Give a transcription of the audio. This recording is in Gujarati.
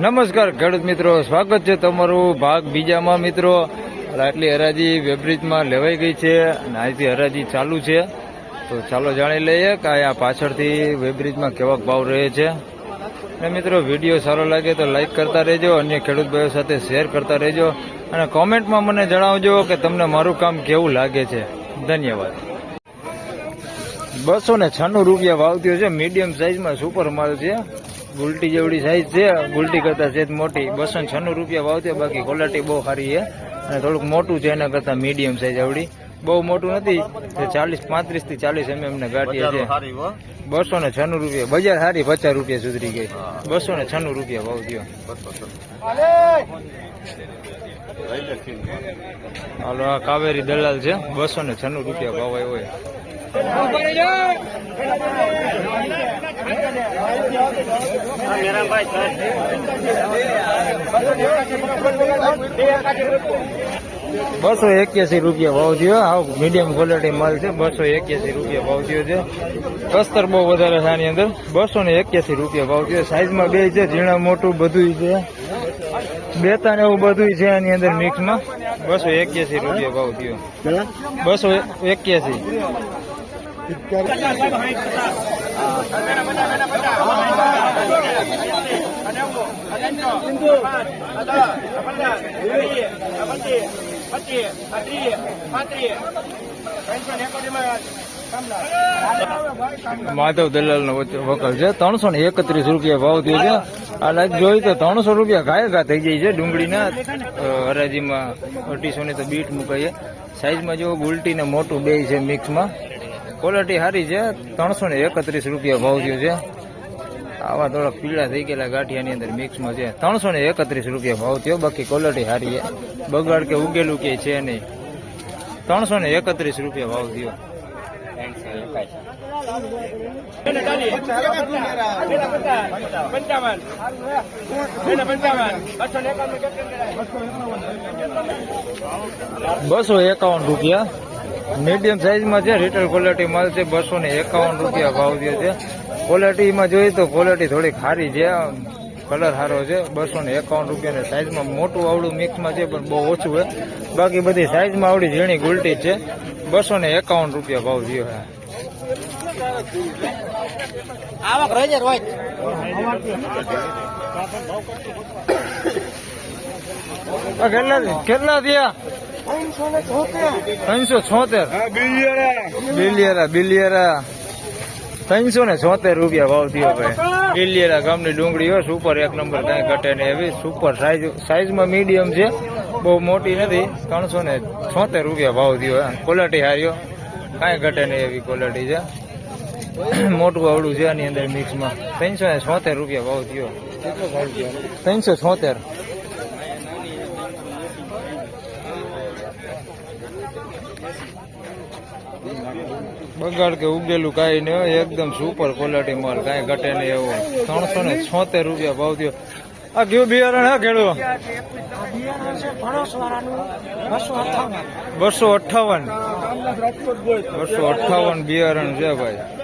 નમસ્કાર ખેડૂત મિત્રો, સ્વાગત છે તમારું ભાગ બીજામાં મિત્રો. આટલી હરાજી વેબ્રિજમાં લેવાઈ ગઈ છે અને અહીંથી હરાજી ચાલુ છે. તો ચાલો જાણી લઈએ કે આ પાછળથી વેબ્રિજમાં કેવા ભાવ રહે છે. અને મિત્રો, વીડિયો સારો લાગે તો લાઇક કરતા રહેજો, અન્ય ખેડૂત ભાઈઓ સાથે શેર કરતા રહેજો. અને કોમેન્ટમાં મને જણાવજો કે તમને મારું કામ કેવું લાગે છે. ધન્યવાદ. બસો ને છન્નું રૂપિયા ભાવતીઓ છે. મીડિયમ સાઈઝમાં સુપર માલ છે. ગુલટી જેવડી સાઈઝ છે. ગુલટી કરતા છે મોટી. બસો ને છન્નું રૂપિયા ભાવતીઓ બાકી ક્વોલિટી બહુ સારી છે. અને થોડુંક મોટું છે એના કરતાં મીડિયમ સાઈઝ આવડી. બહુ મોટું નથી. ચાલીસ પાંત્રીસથી ચાલીસ એમએમ ને ગાંઠિયા છે. બસો ને છન્નું રૂપિયા. બજાર સારી પચાસ રૂપિયા સુધરી ગઈ. બસો ને છન્નું રૂપિયા ભાવ થયો હાલો આ કાવેરી દલાલ છે. બસો ને છન્નું રૂપિયા ભાવ આવ્યો હોય બસો એક્યાસી રૂપિયા ભાવ થયો. હાવ મીડિયમ ક્વોલિટી માલ છે. બસો એક્યાસી રૂપિયા ભાવ થયો છે. કસ્તર બહુ વધારે છે આની અંદર. બસો ને એક્યાસી રૂપિયા ભાવ થયો. સાઈઝમાં બે છે, ઝીણા મોટું બધું છે. બેતા ને એવું બધું છે આની અંદર મિક્સમાં બસો એક્યાસી રૂપિયા ભાવ થયો. બસો એક્યાસી. માધવ દલાલ નો વકલ છે. ત્રણસો ને એકત્રીસ રૂપિયા ભાવ થયો છે. આ જોયું તો ત્રણસો રૂપિયા ઘાય ઘા થઈ જાય છે ડુંગળીના. હરાજીમાં અઢીસો ને તો બીટ મુકાઈએ સાઈઝમાં જો ગુલટી ને મોટું બે છે મિક્સમાં. ક્વોલિટી સારી છે. ત્રણસો ને એકત્રીસ રૂપિયા ભાવ થયો છે. આવા થોડાક પીળા થઈ ગયેલા ગાંઠિયાની અંદર મિક્સમાં છે. ત્રણસો ને એકત્રીસ રૂપિયા ભાવ થયો. બાકી ક્વોલિટી સારી છે. બગાડ કે ઉગેલું કે છે નહીં. ત્રણસો ને એકત્રીસ રૂપિયા ભાવ થયો. બસો એકાવન રૂપિયા. મીડિયમ સાઈઝમાં છે રિટેલ ક્વોલિટી માલ છે બસો ને એકાવન રૂપિયા ભાવ જે. છે ક્વોલિટીમાં જોઈએ તો ક્વોલિટી થોડી ખારી છે કલર સારો છે બસો ને એકાવન રૂપિયાની સાઈઝમાં મોટું આવડું મિક્સમાં છે પણ બહુ ઓછું છે. બાકી બધી સાઈઝમાં આવડી ઝીણી ગુલટી છે બસો ને એકાવન રૂપિયા ભાવ થયો છે. આવક રોજે રોજ આ કેટલા કેટલા થયા? ત્રણસો છોતેર. બિલિયરા. બિલિયરા ત્રણસો ને છોતેર રૂપિયા ભાવ થયો ભાઈ બિલિયરા ગામની ડુંગળી હોય સુપર એક નંબર કઈ ઘટે ને એવી સુપર સાઈઝ સાઈઝમાં મીડિયમ છે. બહુ મોટી નથી. ત્રણસો ને છોતેર રૂપિયા ભાવ થયો ક્વોલિટી હાર્યો. કાંઈ ઘટે નહીં એવી ક્વોલિટી છે. મોટું આવડું છે આની અંદર મિક્સમાં ત્રણસો ને છોતેર રૂપિયા ભાવ થયો. ત્રણસો છોતેર. બગાડ કે ઉગેલું કાંઈ નહીં એકદમ સુપર ક્વોલિટી માલ, કાંઈ ઘટે નહીં એવો. ત્રણસો ને છોતેર રૂપિયા ભાવ થયો. આ ગયું બિયારણ, હા ખેડૂ બસો અઠાવન. બસો અઠાવન બિયારણ છે ભાઈ.